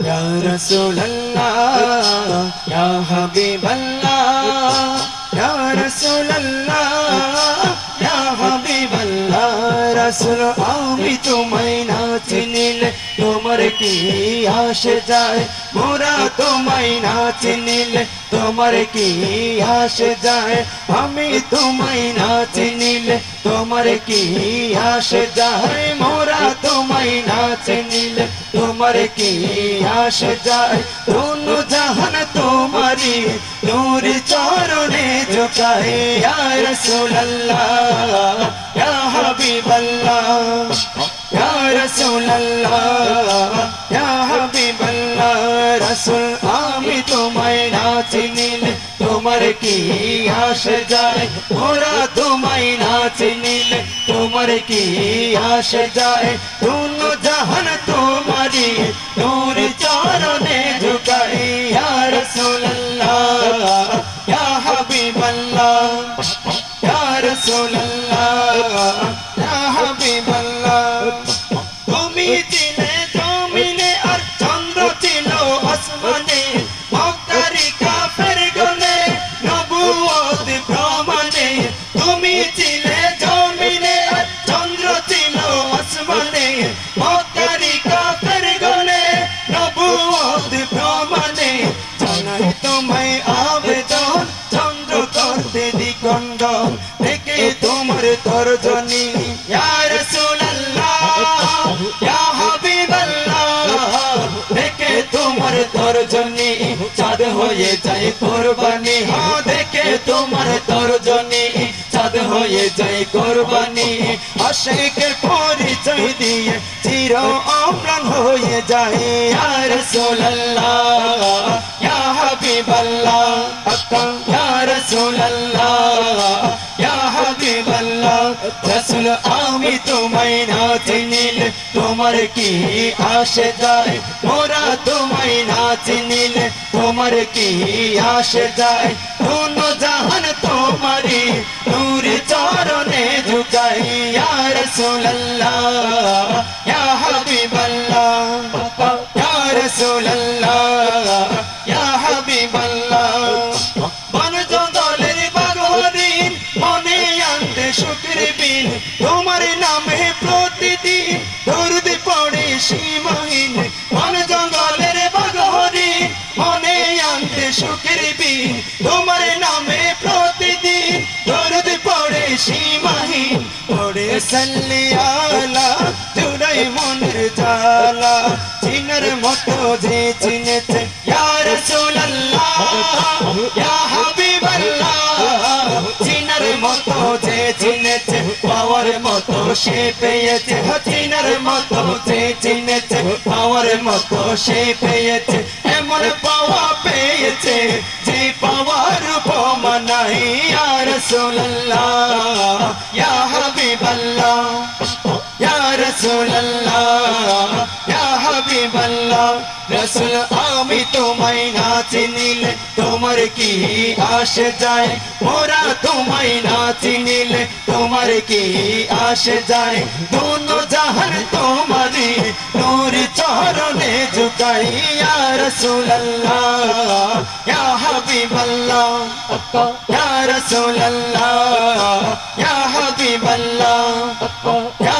ইয়া রাসূলুল্লাহ ইয়া হাবিবাল্লাহ ইয়া রাসূলুল্লাহ ইয়া হাবিবাল্লাহ রাসূল আমি তোমায় না চিনিলে তোমার কি আসে যায়। মোরা তোমায় না চিনিলে তোমার কি আসে যায়। আমি তোমায় না চিনিলে তোমার কি আসে যায়। মোরা তোমায় না চিনিলে তোমার কি আসে যায়। দোনো জাহান তোমারি নূর চরণে ঝুকায়। ইয়া রাসূলুল্লাহ, ইয়া হাবিবাল্লাহ, ইয়া রাসূলুল্লাহ। রাসূল আমি তোমায় না চিনিলে তোমার কি আসে যায়? ওরা তোমায় না চিনিলে তোমার কি আসে যায়? দুনো জাহান তোমারি নূর চরণে ঝুকাই ইয়া মক্কারি কাফের গনে নবুয়ত প্রমাণে জানাই তোমায় আবেদন, চন্দ্র করতে দ্বিখণ্ড দেখে তোমার তর্জনী, ইয়া রাসূলুল্লাহ, ইয়া হাবিবাল্লাহ। দেখে তোমার তর্জনী, চাঁদ হয়ে যায় কোরবানি। পরিচয় দিয়ে চির অম্লান হয়ে যায়। রাসূলুল্লাহ, ইয়া হাবিবাল্লাহ আকা ইয়া রাসূলুল্লাহ, ইয়া হাবিবাল্লাহ। রাসূল, আমি তোমায় না চিনিলে তোমার কি আসে যায়? মোরা তোমায় না চিনিলে তোমার কি আসে যায়? দুনো জাহান তোমারি ইয়া রাসূলুল্লাহ বন জঙ্গলের বাগহরিণ মনে আনতে শুক্র বিন তোমার নামে প্রতিদিন দরুদ পড়ে সীমাহীন। বন জঙ্গলের বাগহরিণ মনে আনতে শুক্র বিন তোমার নামে প্রতিদিন দরুদ পড়ে সীমাহীন। পড়ে সাল্লিয়ালা জুড়াই মনের জালা চিনার মতো যে চিনেছে। ইয়া রাসূলুল্লাহ, ইয়া হাবিবাল্লাহ চিনার মতো যে চিনেছে, পাওয়ার মতো সে পেয়েছে। চিনার মতো যে চিনেছে, পাওয়ার মতো সে পেয়েছে। এমন পাওয়া পেয়েছে যে পাওয়ার উপমা নাই। ইয়া রাসূলুল্লাহ, ইয়া হাবিবাল্লাহ। ইয়া রাসূলুল্লাহ ইয়া আমি তোমায় না চিনিলে তোমার কি আসে যায়? মোরা তোমায় না চিনিলে তোমার কি আসে যায়? দোনো জাহান তোমারি নূর চরণে ঝুকাই ইয়া রাসূলুল্লাহ, ইয়া হাবিবাল্লাহ, ইয়া রাসূলুল্লাহ ইয়া